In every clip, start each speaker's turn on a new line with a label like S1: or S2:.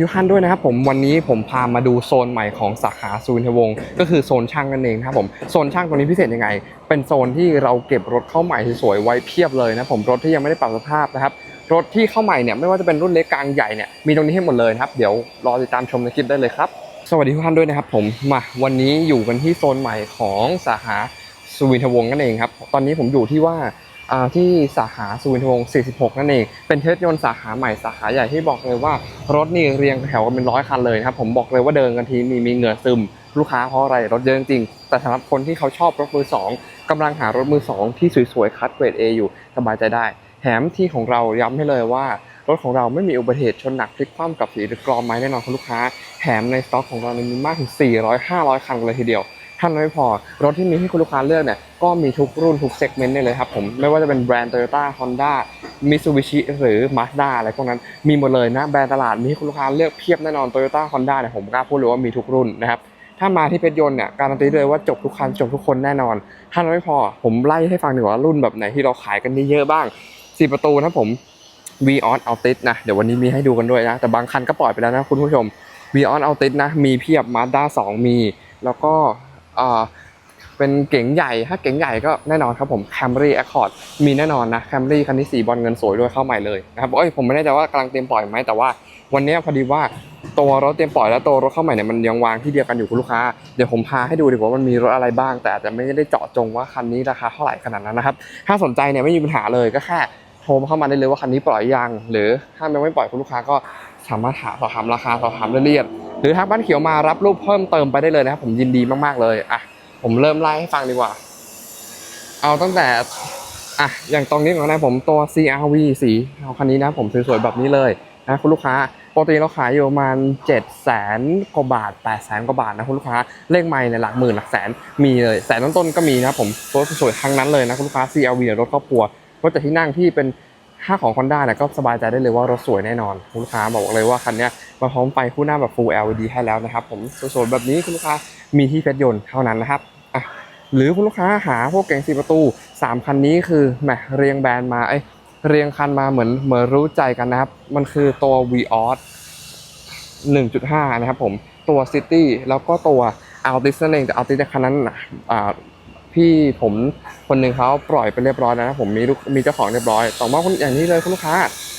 S1: ยุคันด้วยนะครับผมวันนี้ผมพามาดูโซนใหม่ของสาขาซูนทวงศ์ก็คือโซนช่างนั่นเองนะครับผมโซนช่างตรงนี้พิเศษยังไง เป็นโซนที่เราเก็บรถเข้าใหม่สวยๆไว้เพียบเลยนะผมรถที่ยังไม่ได้ปรับสภาพนะครับรถที่เข้าใหม่เนี่ยไม่ว่าจะเป็นรุ่นเล็กกลางใหญ่เนี่ยมีตรงนี้ให้หมดเลยนะครับเดี๋ยวรอติดตามชมในคลิปได้เลยครับ สวัสดีทุกท่านด้วยนะครับผมมาวันนี้อยู่กันที่โซนใหม่ของสาขาสุวินทวงศ์นั่นเองครับตอนนี้ผมอยู่ที่ว่า ที่สาขาสุวินทวงศ์46 นั่นเอง เป็นเทสยนต์สาขาใหม่สาขาใหญ่ที่บอกเลยว่ารถนี่เรียงแถวกันเป็นร้อยคันเลยนะครับผมบอกเลยว่าเดินกันทีมีมีเหงื่อซึม ลูกค้าเพราะอะไรรถเยอะจริงแต่สำหรับคนที่เขาชอบรถมือสองกำลังหารถมือสองที่สวยๆคัดเกรด A อยู่สบายใจได้แถมที่ของเราย้ำให้เลยว่ารถของเราไม่มีอุบัติเหตุชนหนักพลิกคว่ำกับสีหรือกรอมไม้แน่นอนคุณลูกค้า แถมในสต็อกของเราเนี่ยมีมากถึง 400-500 คันเลยทีเดียว ท่านไม่พอ รถที่มีให้คุณลูกค้าเลือกเนี่ยก็มีทุกรุ่นทุกเซกเมนต์ได้เลยครับผมไม่ว่าจะเป็นแบรนด์ Toyota Honda Mitsubishi หรือ Mazda อะไรพวกนั้นมีหมดเลยนะแบรนด์ตลาดมีให้คุณลูกค้าเลือกเพียบแน่นอน Toyota Honda เนี่ยผมกล้าพูดเลยว่ามีทุกรุ่นนะครับถ้ามาที่เพชรยนต์เนี่ยการันตีเลยว่าจบทุกคันจบทุกคนแน่นอนท่านไม่พอผมไล่ให้ฟังดีกว่ารุ่นแบบไหนที่เราขายกันเยอะบ้างสี่ประตูนะผม v ีออนเอาติสนะเดี๋ยววันนี้มีให้ดูกันด้วยนะแต่บางคันก็ปล่อยไปแล้วนะคุณผู้ชม v ีออนเอาติสนะมีเพียบ Mazda 2มี แล้วก็ เป็นเก๋งใหญ่ ถ้าเก๋งใหญ่ก็แน่นอนครับผม Camry Accord มีแน่นอนนะ Camry คันที่สีบอลเงินสวยด้วยเข้าใหม่เลยนะครับเอ้ยผมไม่แน่ใจว่ากำลังเตรียมปล่อยไหมแต่ว่าวันนี้พอดีว่าตัวรถเตรียมปล่อยแล้วตัวรถเข้าใหม่เนี่ยมันยังวางที่เดียวกันอยู่คุณลูกค้า เดี๋ยวผมพาให้ดูดีกว่ามันมีรถอะไรบ้าง แต่อาจจะไม่ได้เจาะจงว่าคันนี้ราคาเท่าไหร่ขนาดนั้นนะครับ ถ้าสนใจเนี่ยไม่มีปัญหาเลยก็แค่โทรเข้ามาได้เลยว่าคันนี้ปล่อยยัง หรือถ้ายังไม่ปล่อยคุณลูกค้าก็สามารถหามสอบถามราคาสอบถามรายละเอียด หรือถ้าบ้านเขียวมารับรูปเพิ่มเติมไปได้เลยนะครับ ผมยินดีมากๆเลยอะผมเริ่มไล่ให้ฟังดีกว่า เอาตั้งแต่อะอย่างตรงนี้ก่อนนะผมตัว CRV สีเอาคันนี้นะผมสวยๆแบบนี้เลยนะคุณลูกค้าปกติเราขายอยู่ประมาณ7 0 0 0 0กว่าบาท8 0 0 0 0กว่าบาทนะคุณลูกค้าเลขไม่เนี่ยหลักหมื่นหลักแสนมีเลยแสนต้นๆก็มีนะผมตัวสวยๆทั้งนั้นเลยนะคุณลูกค้า CRV รถครอบครัวรถจากที่นั่งที่เป็น ห้าของ Honda เนี่ยก็สบายใจได้เลยว่ารถสวยแน่นอนคุณลูกค้าบอกเลยว่าคันนี้มาพร้อมไฟคู่หน้าแบบ Full LED ให้แล้วนะครับผมสวยๆแบบนี้คุณลูกค้ามีที่เพชรยนต์เท่านั้นนะครับอะหรือคุณลูกค้าหาพวกเก๋งสีประตู 3 คันนี้คือแหมเรียงแบรนด์มาเอ้ยเรียงคันมาเหมือนเหมือนรู้ใจกันนะครับ มันคือตัว v ีออส1.5 นะครับผมตัว City แล้วก็ตัว Altis นั่นเองแต่ Altis ในคันนั้นนะอ่า พี่ผมคนหนึ่งเขาปล่อยไปเรียบร้อยแล้วนะผมมีลูกมีเจ้าของเรียบร้อยต่อมาคนอย่างนี้เลยคุณลูกค้า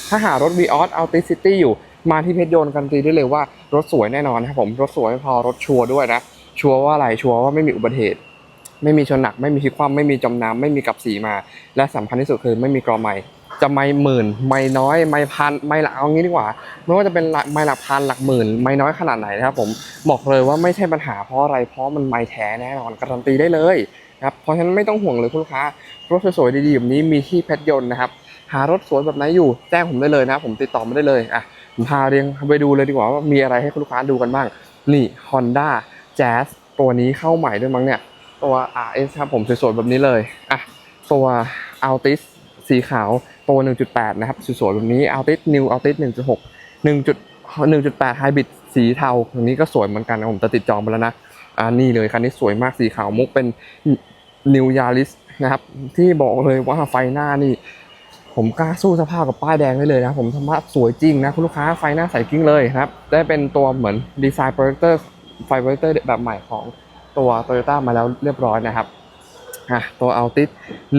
S1: ถ้าหารถ v ีออสอัลติซิตี้อยู่มาที่เพชรโยนต์กันตีได้เลยว่ารถสวยแน่นอนนะครับผมรถสวยไม่พอรถชัวร์ด้วยนะชัวร์ว่าอะไรชัวร์ว่าไม่มีอุบัติเหตุ ไม่มีชนหนักไม่มีพลิกคว่ำไม่มีจมน้ำไม่มีกับสีมา และสำคัญที่สุดคือไม่มีกรอไม้จะไม่หมื่นไม่น้อยไม่พันไม่หลักเอางี้ดีกว่าไม่ว่าจะเป็นหลักไม่หลักพันหลักหมื่นไม่น้อยขนาดไหนนะครับผมบอกเลยว่าไม่ใช่ปัญหาเพราะอะไรเพราะมันไม่แท้แน่นอนการันตีได้เลย นะครับเพราะฉะนั้นไม่ต้องห่วงเลยคุณลูกค้ารถสวยๆดีๆแบบนี้มีที่เพชรยนต์นะครับหารถสวยแบบไหนอยู่แจ้งผมได้เลยนะ ผมติดต่อมาได้เลยอะผมพาเรียงไปดูเลยดีกว่าว่ามีอะไรให้คุณลูกค้าดูกันบ้างนี่ Honda Jazz ตัวนี้เข้าใหม่ด้วยมั้งเนี่ยตัว RS ครับผมสวยๆแบบนี้เลยอะตัว Altis สีขาวตัว 1.8 นะครับสวยๆแบบนี้ Altis New Altis 1.6 1. 1.8 Hybrid สีเทาตรงนี้ก็สวยเหมือนกันนะผมจะติดจองไปแล้วนะอ่านี่เลยคันนี้สวยมากสีขาวมุกเป็น New Yaris นะครับ ที่บอกเลยว่าไฟหน้านี่ ผมกล้าสู้สภาพกับป้ายแดงได้เลยนะผมธรรมะสวยจริงนะคุณลูกค้าไฟหน้าใสกิ้งเลยนะครับ ได้เป็นตัวเหมือนดีไซน์โปรเจคเตอร์ไฟโปรเจคเตอร์แบบใหม่ของตัว Toyota มาแล้วเรียบร้อยนะครับอะตัว Altis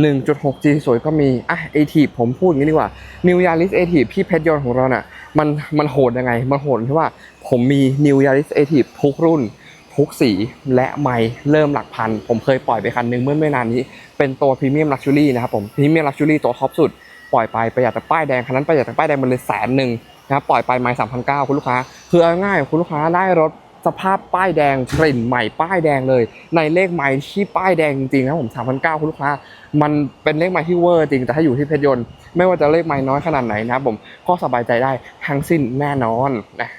S1: 1.6G สวยก็มีอะ a t ผมพูดงี้ดีกว่า New Yaris a t พี่เพชรยนต์ของเราน่ะมันมันโหดยังไง มันโหดที่ว่าผมมี New Yaris a t ทุกรุ่น ทุกสีและไม่เริ่มหลักพัน ผมเคยปล่อยไปคันหนึงเมื่อไม่นานนี้ เป็นตัวพรีเมียมลักชัวรี่นะครับผมพรีเมียมลักชัวรี่ตัวท็อปสุด ปล่อยไปประหยัดแต่ป้ายแดงคันนั้นประหยัดแต่ป้ายแดงมันเลยแสนหนึ่งนะครับปล่อยไปไม่สามพันเก้าคุณลูกค้า คือเอาง่ายคุณลูกค้าได้รถสภาพป้ายแดงกลิ่นใหม่ป้ายแดงเลย ในเลขไม้ที่ป้ายแดงจริงๆนะผมสามพันเก้าคุณลูกค้า มันเป็นเลขไม้ที่เวอร์จริงแต่ถ้าอยู่ที่เพชรยนต์ไม่ว่าจะเลขไม้น้อยขนาดไหนนะครับผมก็สบายใจได้ทั้งสิ้นแน่นอนนะ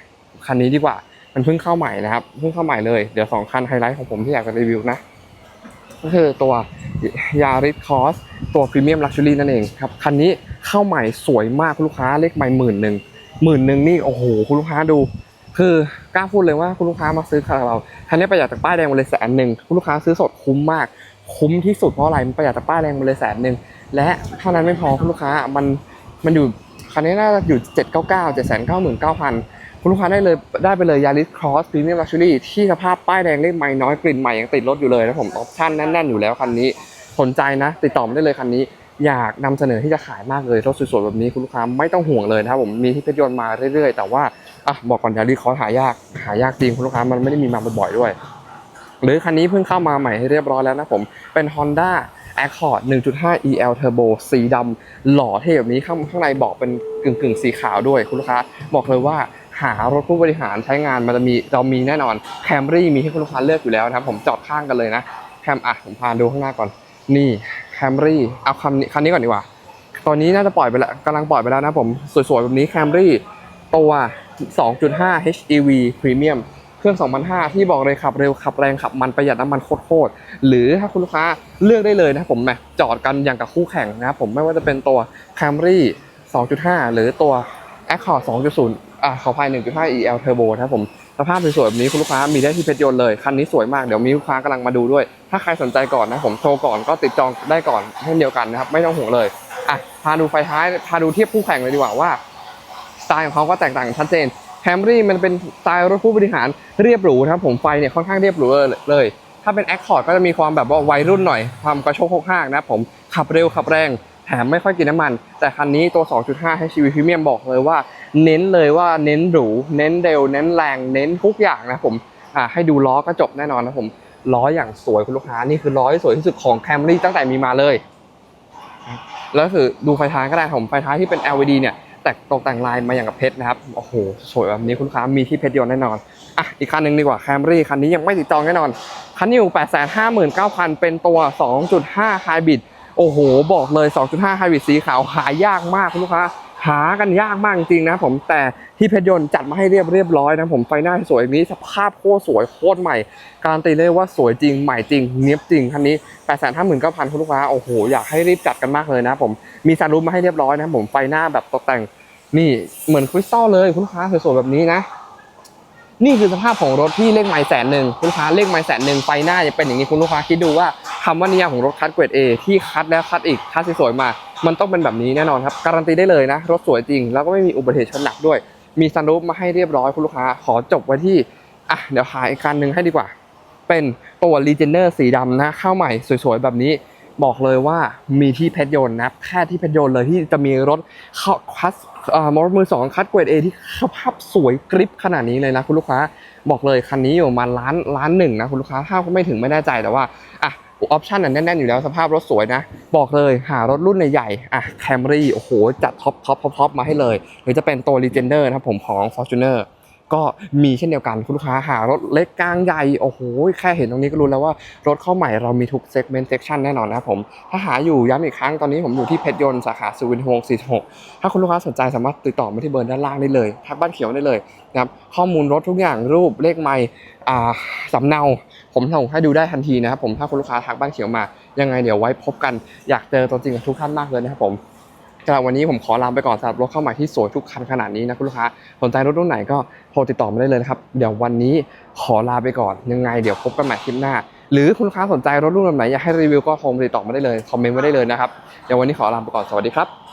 S1: คันนี้ดีกว่า มันเพิ่งเข้าใหม่นะครับเพิ่งเข้าใหม่เลยเดี๋ยวสองคันไฮไลท์ของผมที่อยากจะรีวิวนะก็คือตัวยาริสคอสตัวพรีเมียมลักชัวรี่นั่นเองครับคันนี้เข้าใหม่สวยมากคุณลูกค้าเลขใหม่หมื่นหนึ่งหมื่นหนึ่งนี่โอ้โหคุณลูกค้าดู คือกล้าพูดเลยว่าคุณลูกค้ามาซื้อคันเราคันนี้ประหยัดจากป้ายแดงมาเลยแสนหนึ่งคุณลูกค้าซื้อสดคุ้มมาก คุ้มที่สุดเพราะอะไรมันประหยัดจากป้ายแดงมาเลยแสนหนึ่งและเท่านั้นไม่พอคุณลูกค้ามันมันอยู่คันนี้น่าจะอยู่เจ็ดเก้าเก้าเจ็ดแสนเก้าห7 9 9 0 0 0 คุณลูกค้าได้เลยได้ไปเลยยาริสครอสพรีเมียมลักชัวรี่ที่สภาพป้ายแดงเลขไม่น้อยกลิ่นใหม่ยังติดรถอยู่เลยนะผมออปชั่นแน่นๆอยู่แล้วคันนี้สนใจนะ ติดต่อมาได้เลยคันนี้อยากนำเสนอที่จะขายมากเลยรถสวยๆแบบนี้คุณลูกค้าไม่ต้องห่วงเลยนะครับผมมีที่เพชรยนต์มาเรื่อยๆ แต่ว่าอะบอกก่อนยาริสครอสหายากหายากจริงคุณลูกค้ามันไม่ได้มีมาบ่อยๆด้วย หรือคันนี้เพิ่งเข้ามาใหม่ให้เรียบร้อยแล้วนะผมเป็น Honda Accord 1.5 EL Turbo สีดำหล่อเท่แบบนี้ข้างข้างในบอกเป็นกึ่งกึ่งๆสีขาวด้วยคุณลูกค้าบอกเลยว่า หารถผู้บริหารใช้งานมันจะมีเรามีแน่นอน Camry มีให้คุณลูกค้าเลือกอยู่แล้วนะครับ ผมจอดข้างกันเลยนะแคมอะผมพาดูข้างหน้าก่อน นี่ Camry เอาคันนี้คันนี้ก่อนดีกว่า ตอนนี้น่าจะปล่อยไปแล้วกำลังปล่อยไปแล้วนะผมสวยๆแบบนี้ Camry ตัว 2.5 HEV Premium เครื่อง 2005 ที่บอกเลยขับเร็วขับแรงขับมันประหยัดน้ำมันโคตรๆหรือถ้าคุณลูกค้าเลือกได้เลยนะครับผมแมจอดกันอย่างกับคู่แข่งนะครับผมไม่ว่าจะเป็นตัว Camry 2.5 หรือตัว Accord 2.0 อ่าขอภัย1.5 EL Turbo นะครับผมสภาพสวยๆแบบนี้คุณลูกค้ามีได้ที่เพชรยนต์เลย คันนี้สวยมากเดี๋ยวมีลูกค้ากำลังมาดูด้วย ถ้าใครสนใจก่อนนะผมโทรก่อนก็ติดจองได้ก่อนเช่นเดียวกันนะครับไม่ต้องห่วงเลยอะพาดูไฟท้ายพาดูเทียบคู่แข่งเลยดีกว่าว่าสไตล์ของเขาก็แตกต่างกันชัดเจนแ a มรี่มันเป็นสไตล์รถผู้บริหารเรียบหรูนะครับผมไฟเนี่ยค่อนข้างเรียบหรูเลย ถ้าเป็น Accord ก็จะมีความแบบว่าวัยรุ่นหน่อยความกระโชกโคกห้างนะผมขับเร็วขับแรง แถมไม่ค่อยกินน้ำมัน แต่คันนี้ตัว 2.5 HEV Premium บอกเลยว่า เน้นเลยว่าเน้นหรู เน้นเร็ว เน้นแรง เน้นทุกอย่างนะผมอ่าให้ดูล้อก็จบแน่นอนนะผมล้ออย่างสวยคุณลูกค้านี่คือล้อที่สวยที่สุดของ Camry ตั้งแต่มีมาเลย แล้วคือดูไฟท้ายก็ได้ผมไฟท้ายที่เป็น LED เนี่ยแต่ตกแต่งลายมาอย่างกับเพชรนะครับโอ้โหสวยแบบนี้คุณลูกค้ามีที่เพชรยนต์แน่นอนอะอีกคันหนึ่งดีกว่า Camry คันนี้ยังไม่ติดจองแน่นอนคันนี้อยู่859,000 เป็นตัว 2.5 Hybrid โอ้โห บอกเลย 2.5 Hybrid สีขาวหายากมากคุณลูกค้าหากันยากมากจริงนะผมแต่ที่เพชรยนต์จัดมาให้เรียบเรียบร้อยนะผมไฟหน้าสวยแบบนี้สภาพโคตรสวยโคตรใหม่ การนตีเลยว่าสวยจริงใหม่จริงเนี้ยบจริงคันนี้859,000คุณลูกค้าโอ้โหอยากให้รีบจัดกันมากเลยนะผมมีซันรูฟมาให้เรียบร้อยนะผมไฟหน้าแบบตกแต่งนี่เหมือนคริสตัลเลยคุณลูกค้าสวยๆแบบนี้นะ นี่คือสภาพของรถที่เลขไมล์แสนหนึ่งคุณลูกค้าเลขไมล์แสนหนึ่งไฟหน้าจะเป็นอย่างนี้คุณลูกค้าคิดดูว่าคำว่านิยามของรถคัดเกรด A ที่คัดแล้วคัดอีกคัดสวยๆมา มันต้องเป็นแบบนี้แน่นอนครับการันตีได้เลยนะ รถสวยจริง แล้วก็ไม่มีอุบัติเหตุชนหนักด้วย มีซันรูฟมาให้เรียบร้อยคุณลูกค้าขอจบไว้ที่อะเดี๋ยวหาอีกคันหนึ่งให้ดีกว่า เป็นตัว l e g e n e r สีดำนะข้าวใหม่สวยๆแบบนี้ บอกเลยว่ามีที่เพชรยนต์นะแค่ที่เพชรยนต์เลยที่จะมีรถเข้าคัสมอเตอร์มือสองคัดเกรดเอที่สภาพสวยกริปขนาดนี้เลยนะคุณลูกค้าบอกเลยคันนี้อยู่มาล้านล้านหนึ่งนะคุณลูกค้าถ้าไม่ถึงไม่แน่ใจแต่ว่าอะออปชั่นน่ะแน่นๆอยู่แล้วสภาพรถสวยนะ บอกเลยหารถรุ่นใหญ่ๆอะแคมรี่โอ้โหจัดท็อปท็อปท็อปมาให้เลย หรือจะเป็นตัว Legender นะครับผมของ Fortuner ก็มีเช่นเดียวกันคุณลูกค้าหารถเล็กกลางใหญ่โอ้โหแค่เห็นตรงนี้ก็รู้แล้วว่ารถเข้าใหม่เรามีทุกเซกเมนต์เซกชันแน่นอนนะครับผมถ้าหาอยู่ย้ำอีกครั้งตอนนี้ผมอยู่ที่เพชรยนต์สาขาสุวินทวงศ์46 ถ้าคุณลูกค้าสนใจสามารถติดต่อมาที่เบอร์ด้านล่างได้เลยทักบ้านเขียวได้เลยนะครับข้อมูลรถทุกอย่างรูปเลขไมล์อ่สำเนา ผมส่งให้ดูได้ทันทีนะครับผมถ้าคุณลูกค้าทักบ้านเขียวมายังไงเดี๋ยวไว้พบกันอยากเจอตัวจริงกับทุกท่านมากเลยนะครับผม สำหรับวันนี้ผมขอลาไปก่อนสำหรับรถเข้าใหม่ที่สวยทุกคันขนาดนี้นะคุณลูกค้าสนใจรถรุ่นไหนก็โทรติดต่อมาได้เลยนะครับเดี๋ยววันนี้ขอลาไปก่อนยังไงเดี๋ยวพบกันใหม่คลิปหน้า หรือคุณลูกค้าสนใจรถรุ่นไหนอยากให้รีวิวก็โทรติดต่อมาได้เลยคอมเมนต์ไว้ได้เลยนะครับเดี๋ยววันนี้ขอลาไปก่อนสวัสดีครับ